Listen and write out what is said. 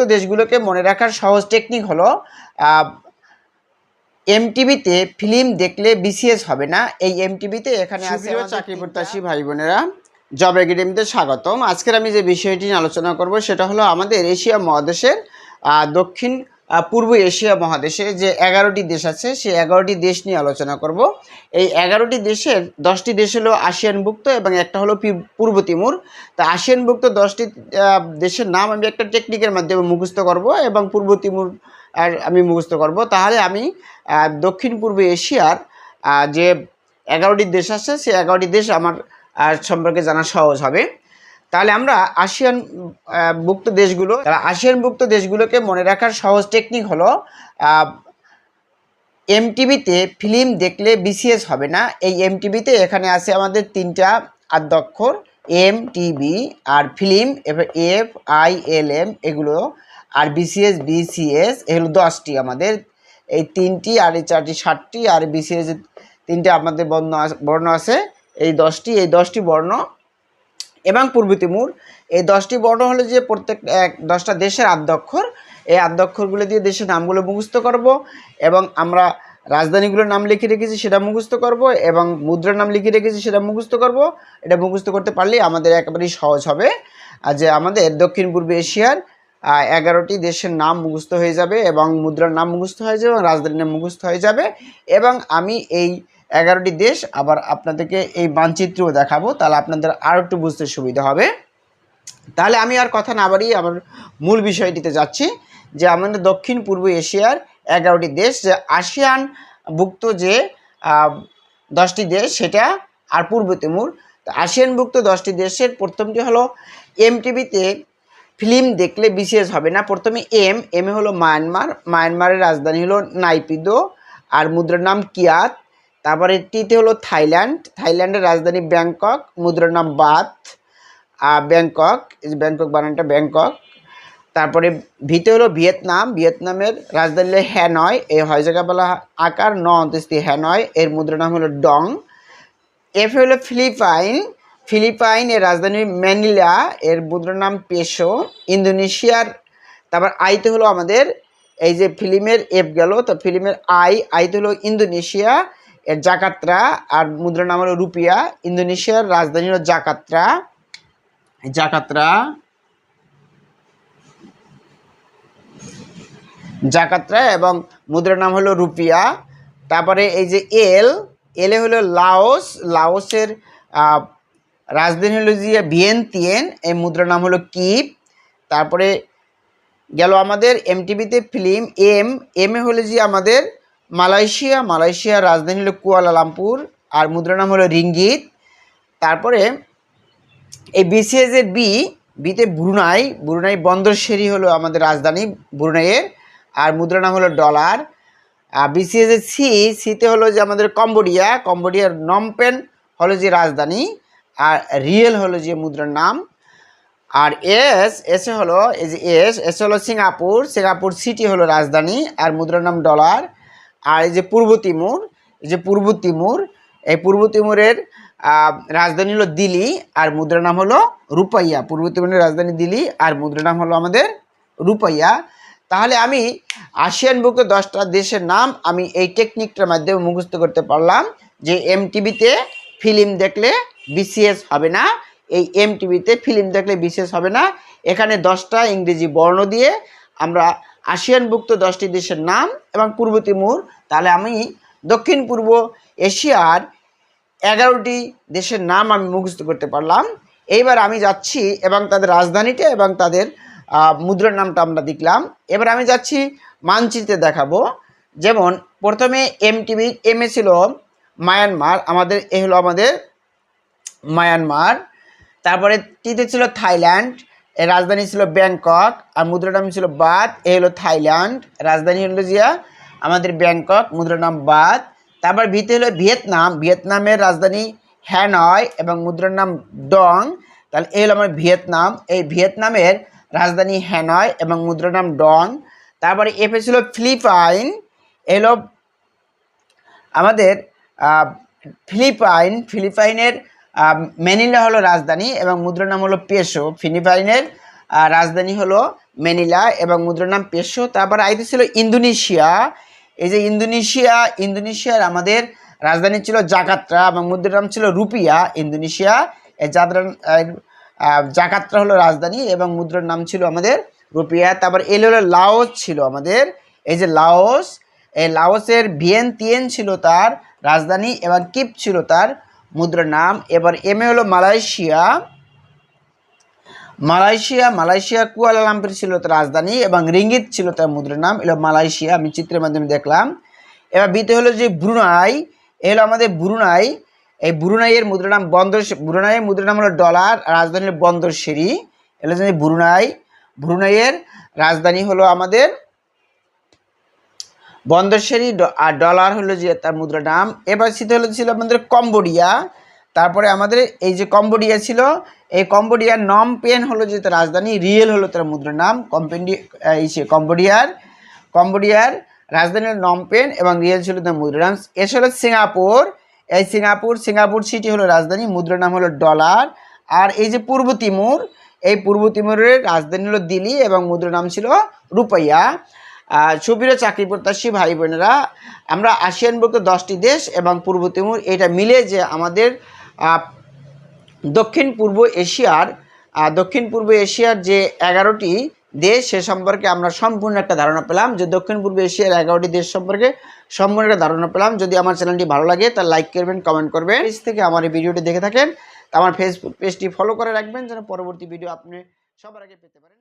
আসিয়ানভুক্ত দেশগুলোকে মনে রাখার সহজ টেকনিক হলো এমটিভিতে ফিল্ম দেখলে বিসিএস হবে না। এই এমটিভিতে এখানে আছে চাকরি প্রত্যাশী ভাই বোনেরা জব একাডেমিতে স্বাগতম। আজকের আমি যে বিষয়টি নিয়ে আলোচনা করব সেটা হলো আমাদের এশিয়া মহাদেশের আহ, দক্ষিণ পূর্ব এশিয়া মহাদেশে যে এগারোটি দেশ আছে, সেই এগারোটি দেশ নিয়ে আলোচনা করব। এই এগারোটি দেশের দশটি দেশ হলো আসিয়ানভুক্ত এবং একটা হলো পূর্ব তিমুর। তা আসিয়ানভুক্ত দশটি দেশের নাম আমি একটা টেকনিকের মাধ্যমে মুখস্থ করব এবং পূর্ব তিমুর আর আমি মুখস্থ করব। তাহলে আমি দক্ষিণ পূর্ব এশিয়ার যে এগারোটি দেশ আছে, সেই এগারোটি দেশ আমার সম্পর্কে জানা সহজ হবে। তাহলে আমরা আসিয়ান ভুক্ত দেশগুলো আসিয়ান ভুক্ত দেশগুলোকে মনে রাখার সহজ টেকনিক হলো এমটিভিতে ফিল্ম দেখলে বিসিএস হবে না। এই এমটিভিতে এখানে আছে আমাদের তিনটা আদ্যক্ষর M TV R film F I L M এগুলো, আর বিসিএস বিসিএস এগুলো দশটি আমাদের। এই তিনটি আর এই চারটি ষাটটি আর বিসিএস তিনটে আমাদের বর্ণ বর্ণ আছে। এই দশটি এই দশটি বর্ণ এবং পূর্ব তিমুর। এই দশটি বর্ণ হলো যে প্রত্যেক এক, দশটা দেশের আদ্যক্ষর এই আদ্যক্ষরগুলো দিয়ে দেশের নামগুলো মুখস্থ করব এবং আমরা রাজধানীগুলোর নাম লিখে রেখেছি, সেটা মুখস্থ করব এবং মুদ্রার নাম লিখে রেখেছি, সেটা মুখস্থ করব। এটা মুখস্থ করতে পারলেই আমাদের একেবারেই সহজ হবে। যে আমাদের দক্ষিণ পূর্ব এশিয়ার এগারোটি দেশের নাম মুখস্থ হয়ে যাবে এবং মুদ্রার নাম মুখস্থ হয়ে যাবে এবং রাজধানীর নাম মুখস্থ হয়ে যাবে। এবং আমি এই এগারোটি দেশ, আবার আপনাদেরকে এই মানচিত্রও দেখাবো, তাহলে আপনাদের আরও একটু বুঝতে সুবিধা হবে। তাহলে আমি আর কথা না বাড়িয়ে আমার মূল বিষয়টিতে যাচ্ছি, যে আমাদের দক্ষিণ পূর্ব এশিয়ার এগারোটি দেশ, যে আসিয়ান ভুক্ত যে দশটি দেশ, সেটা আর পূর্ব তিমুর। আসিয়ানভুক্ত দশটি দেশের প্রথমটি হলো এমটিভিতে ফিল্ম দেখলে বিশেষ হবে না। প্রথমে এম এম এ হলো মায়ানমার, মায়ানমারের রাজধানী হলো নাইপিদো, আর মুদ্রার নাম কিয়াত। তারপরে টিতে হলো থাইল্যান্ড। থাইল্যান্ডের রাজধানী ব্যাংকক, মুদ্রার নাম বাথ ব্যাংকক ব্যাংকক বানানটা ব্যাংকক। তারপরে ভিতে হলো ভিয়েতনাম। ভিয়েতনামের রাজধানী হলো হ্যানয়। এই হয় জায়গা বলা আকার ন অন্তস্তি হ্যানয়। এর মুদ্রা নাম হলো ডং। এফ হলো ফিলিপাইন। ফিলিপাইন এর রাজধানী ম্যানিলা। এর মুদ্রার নাম পেশো। ইন্দোনেশিয়ার, তারপর আইতে হলো আমাদের, এই যে ফিল্মের এফ গেল, তো ফিল্মের আই, আইতে হলো ইন্দোনেশিয়া। এর জাকাত্রা আর মুদ্রার নাম হলো রুপিয়া, ইন্দোনেশিয়ার রাজধানী হলো জাকাত্রা। জাকাত্রা জাকাত্রা এবং মুদ্রার নাম হলো রুপিয়া। তারপরে এই যে এল, এলে হলো লাওস, লাওসের রাজধানী হলো যে ভিয়েনতিয়েন, এই মুদ্রার নাম হলো কিপ। তারপরে গেল আমাদের এমটিভিতে ফিল্ম এম এম এ হলো যে আমাদের মালয়েশিয়া, মালয়েশিয়ার রাজধানী হলো কুয়ালালামপুর আর মুদ্রার নাম হলো রিঙ্গিত। তারপরে এই বিসিএস এর বি বিতে ব্রুনাই ব্রুনাই বন্দর শেরি হলো আমাদের রাজধানী ব্রুনাইয়ের, আর মুদ্রা নাম হলো ডলার। আর বিসিএস এর সি সিতে হলো যে আমাদের কম্বোডিয়া, কম্বোডিয়ার নমপেন হলো যে রাজধানী, আর রিয়েল হলো যে মুদ্রার নাম। আর এস এসে হলো যে এস এস হলো সিঙ্গাপুর সিঙ্গাপুর সিটি হলো রাজধানী, আর মুদ্রার নাম ডলার। আর এই যে পূর্ব তিমুর, এই যে পূর্ব তিমুর, এই পূর্ব তিমুরের রাজধানী হলো দিল্লি আর মুদ্রার নাম হলো রূপাইয়া। পূর্ব তিমুরের রাজধানী দিল্লি আর মুদ্রার নাম হলো আমাদের রূপাইয়া। তাহলে আমি আসিয়ান আসিয়ানভুক্ত দশটা দেশের নাম আমি এই টেকনিকটার মাধ্যমে মুখস্থ করতে পারলাম যে এমটিভিতে ফিল্ম দেখলে বিসিএস হবে না, এই এমটিভিতে ফিল্ম দেখলে বিসিএস হবে না। এখানে দশটা ইংরেজি বর্ণ দিয়ে আমরা আসিয়ানভুক্ত দশটি দেশের নাম এবং পূর্ব তিমুর, তাহলে আমি দক্ষিণ পূর্ব এশিয়ার এগারোটি দেশের নাম আমি মুখস্থ করতে পারলাম। এইবার আমি যাচ্ছি এবং তাদের রাজধানীটা এবং তাদের মুদ্রার নামটা আমরা দেখলাম। এবার আমি যাচ্ছি মানচিত্রে দেখাবো। যেমন, প্রথমে এমটিভি, এম এ ছিল মায়ানমার, আমাদের, এ হলো আমাদের মায়ানমার। তারপরে টিতে ছিল থাইল্যান্ড এর রাজধানী ছিল ব্যাংকক, আর মুদ্রার নাম ছিল বাদ। এ হলো থাইল্যান্ড। রাজধানী হলো জিয়া। আমাদের ব্যাংকক, মুদ্রার নাম বাদ। তারপর ভিতে হলো ভিয়েতনাম। ভিয়েতনামের রাজধানী হ্যানয় এবং মুদ্রার নাম ডং। তাহলে এই হলো আমার ভিয়েতনাম। এই ভিয়েতনামের রাজধানী হ্যানয় এবং মুদ্রার নাম ডং। তারপরে এফে ছিল ফিলিপাইন। এলো আমাদের ফিলিপাইন। ফিলিপাইনের ম্যানিলা হলো রাজধানী এবং মুদ্রার নাম হলো পেশো। ফিলিপাইনের রাজধানী হলো ম্যানিলা এবং মুদ্রার নাম পেশো। তারপর আইতে ছিল ইন্দোনেশিয়া। এই যে ইন্দোনেশিয়া, ইন্দোনেশিয়ার আমাদের রাজধানী ছিল জাকাত্রা এবং মুদ্রার নাম ছিল রুপিয়া ইন্দোনেশিয়া। এই যাত্রা জাকাত্রা হলো রাজধানী এবং মুদ্রার নাম ছিল আমাদের রুপিয়া। তারপর এল হলো লাওস ছিল আমাদের। এই যে লাওস, এই লাওসের ভিয়েন তিয়েন ছিল তার রাজধানী এবং কিপ ছিল তার মুদ্রার নাম। এবার এম এ হলো মালয়েশিয়া। মালয়েশিয়া মালয়েশিয়া কুয়ালালামপুর ছিল তার রাজধানী এবং রিঙ্গিত ছিল তার মুদ্রার নাম। এলো মালয়েশিয়া, আমি চিত্রের মাধ্যমে দেখলাম। এবার বিতে হলো যে ব্রুনাই। এ হলো আমাদের ব্রুনাই। এই ব্রুনাইয়ের মুদ্রার নাম বন্দর ব্রুনাইয়ের মুদ্রার নাম হলো ডলার আর রাজধানী হলো বন্দর সেরি এলো যে ব্রুনাই। ব্রুনাইয়ের রাজধানী হলো আমাদের বন্দরসেরি আর ডলার হলো যে তার মুদ্রা নাম, এবার ছিল হলো ছিল আমাদের কম্বোডিয়া। তারপরে আমাদের এই যে কম্বোডিয়া ছিল, এই কম্বোডিয়ার নম পেন হলো যে তার রাজধানী, রিয়েল হলো তার মুদ্রার নাম, কম্পেন্ডি এই সে কম্বোডিয়ার কম্বোডিয়ার রাজধানী হলো নম পেন এবং রিয়েল ছিল তার মুদ্রার নাম। এসে হলো সিঙ্গাপুর, এই সিঙ্গাপুর সিঙ্গাপুর সিটি হলো রাজধানী মুদ্রার নাম হলো ডলার। আর এই যে পূর্ব তিমুর, এই পূর্ব তিমুরের রাজধানী হলো দিল্লি এবং মুদ্রার নাম ছিল রুপাইয়া। সুপ্রিয় চাকরি প্রত্যাশী ভাই বোনেরা, আমরা আসিয়ানভুক্ত দশটি দেশ এবং পূর্ব তিমুর, এটা মিলে যে আমাদের দক্ষিণ পূর্ব এশিয়ার দক্ষিণ পূর্ব এশিয়ার যে এগারোটি দেশ, সে সম্পর্কে আমরা সম্পূর্ণ একটা ধারণা পেলাম। যে দক্ষিণ পূর্ব এশিয়ার এগারোটি দেশ সম্পর্কে সম্পূর্ণ একটা ধারণা পেলাম, যদি আমার চ্যানেলটি ভালো লাগে তার লাইক করবেন কমেন্ট করবেন। পেজ থেকে আমার এই ভিডিওটি দেখে থাকেন। তা আমার ফেসবুক পেজটি ফলো করে রাখবেন, যেন পরবর্তী ভিডিও আপনি সবার আগে পেতে পারেন।